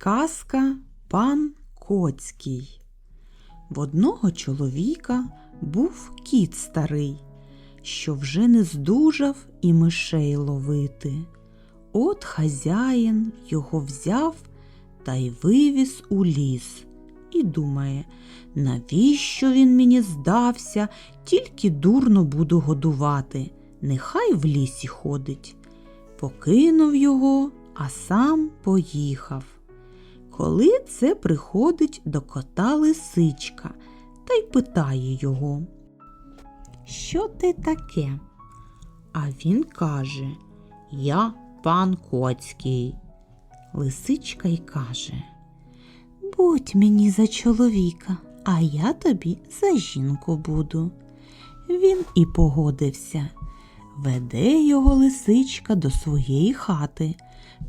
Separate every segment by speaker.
Speaker 1: Казка пан Коцький. В одного чоловіка був кіт старий, що вже не здужав і мишей ловити. От хазяїн його взяв та й вивіз у ліс. І думає, навіщо він мені здався, тільки дурно буду годувати, нехай в лісі ходить. Покинув його, а сам поїхав. Коли це приходить до кота лисичка та й питає його, Що ти таке? А він каже, Я пан Коцький. Лисичка й каже, Будь мені за чоловіка, а я тобі за жінку буду. Він і погодився. Веде його лисичка до своєї хати,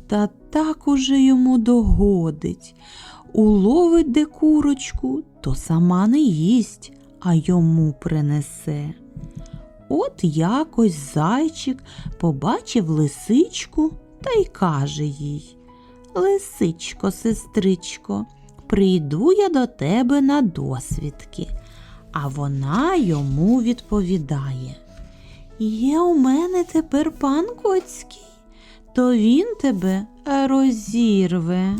Speaker 1: та так уже йому догодить. Уловить де курочку, то сама не їсть, а йому принесе. От якось зайчик побачив лисичку та й каже їй Лисичко, сестричко, прийду я до тебе на досвідки. А вона йому відповідає Є у мене тепер пан Коцький, то він тебе розірве.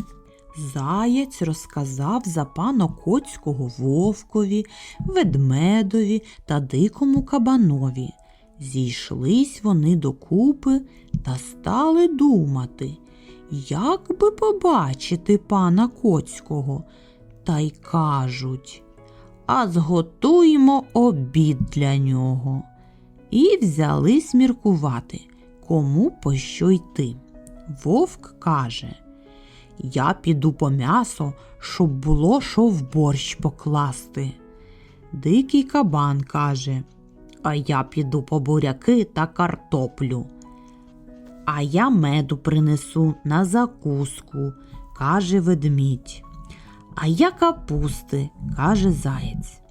Speaker 1: Заяць розказав за пана Коцького вовкові, ведмедові та дикому кабанові. Зійшлись вони докупи та стали думати, як би побачити пана Коцького. Та й кажуть, а зготуємо обід для нього. І взялись міркувати, кому по що йти. Вовк каже Я піду по м'ясо, щоб було що в борщ покласти. Дикий кабан каже А я піду по буряки та картоплю. А я меду принесу на закуску, каже ведмідь. А я капусти, каже заєць.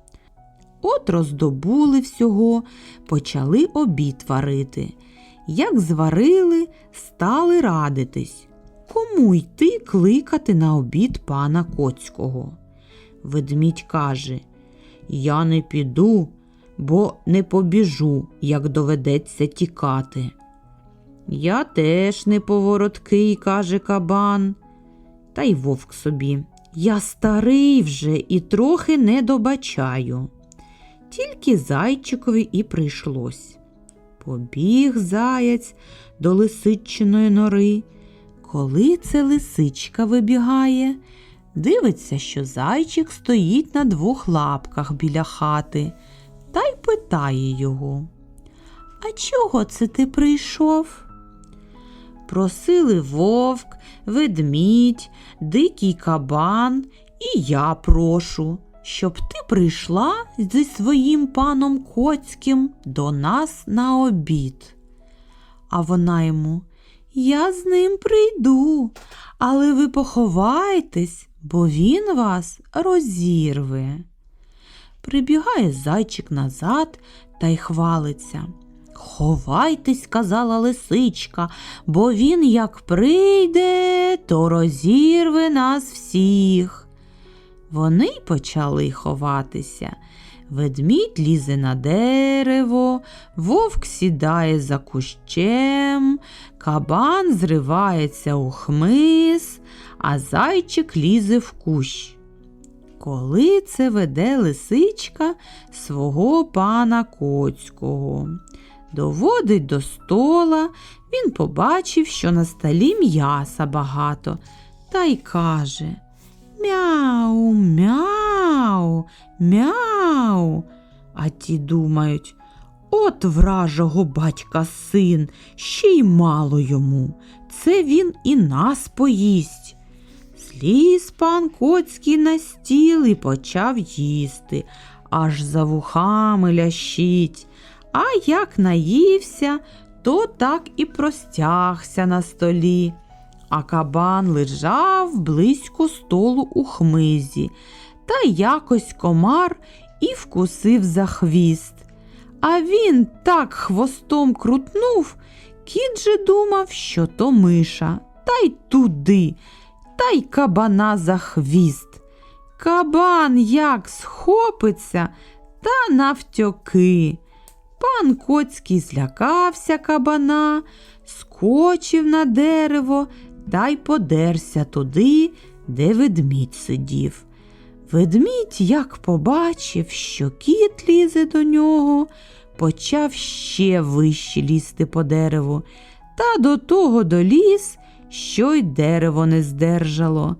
Speaker 1: От роздобули всього, почали обід варити. Як зварили, стали радитись, кому йти кликати на обід пана Коцького. Ведмідь каже Я не піду, бо не побіжу, як доведеться тікати. Я теж не повороткий, каже кабан. Та й вовк собі. Я старий вже і трохи не добачаю. Тільки зайчикові і прийшлось. Побіг заяць до лисичиної нори. Коли це лисичка вибігає, дивиться, що зайчик стоїть на двох лапках біля хати та й питає його. А чого це ти прийшов? Просили вовк, ведмідь, дикий кабан, і я прошу, щоб ти прийшла зі своїм паном Коцьким до нас на обід. А вона йому Я з ним прийду, але ви поховайтесь, бо він вас розірве. Прибігає зайчик назад та й хвалиться. Ховайтесь, казала лисичка, бо він як прийде, то розірве нас всіх. Вони й почали ховатися. Ведмідь лізе на дерево, вовк сідає за кущем, кабан зривається у хмиз, а зайчик лізе в кущ. Коли це веде лисичка свого пана Коцького. Доводить до стола, він побачив, що на столі м'яса багато, та й каже Мяу, мяу, мяу. А ті думають, от вражого батька син, ще й мало йому. Це він і нас поїсть. Зліз пан Коцький на стіл і почав їсти, аж за вухами лящить. А як наївся, то так і простягся на столі. А кабан лежав близько столу у хмизі, та якось комар і вкусив за хвіст. А він так хвостом крутнув, кіт же думав, що то миша, та й туди, та й кабана за хвіст. Кабан як схопиться та навтьоки. Пан Коцький злякався кабана, скочив на дерево та й подерся туди, де ведмідь сидів. Ведмідь, як побачив, що кіт лізе до нього, почав ще вище лізти по дереву, та до того доліз, що й дерево не здержало.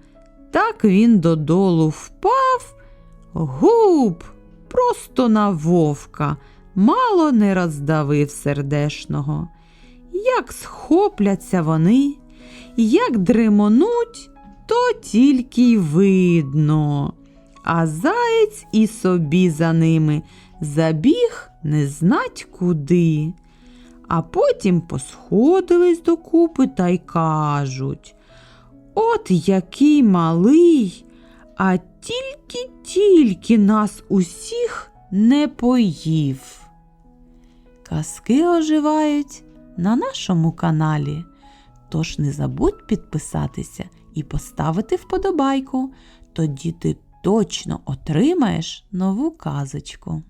Speaker 1: Так він додолу впав, губ, просто на вовка, мало не роздавив сердешного. Як схопляться вони, як дремонуть, то тільки й видно. А заєць і собі за ними забіг не знать куди. А потім посходились докупи та й кажуть От який малий, а тільки-тільки нас усіх не поїв. Казки оживають на нашому каналі. Тож не забудь підписатися і поставити вподобайку. Тоді ти точно отримаєш нову казочку.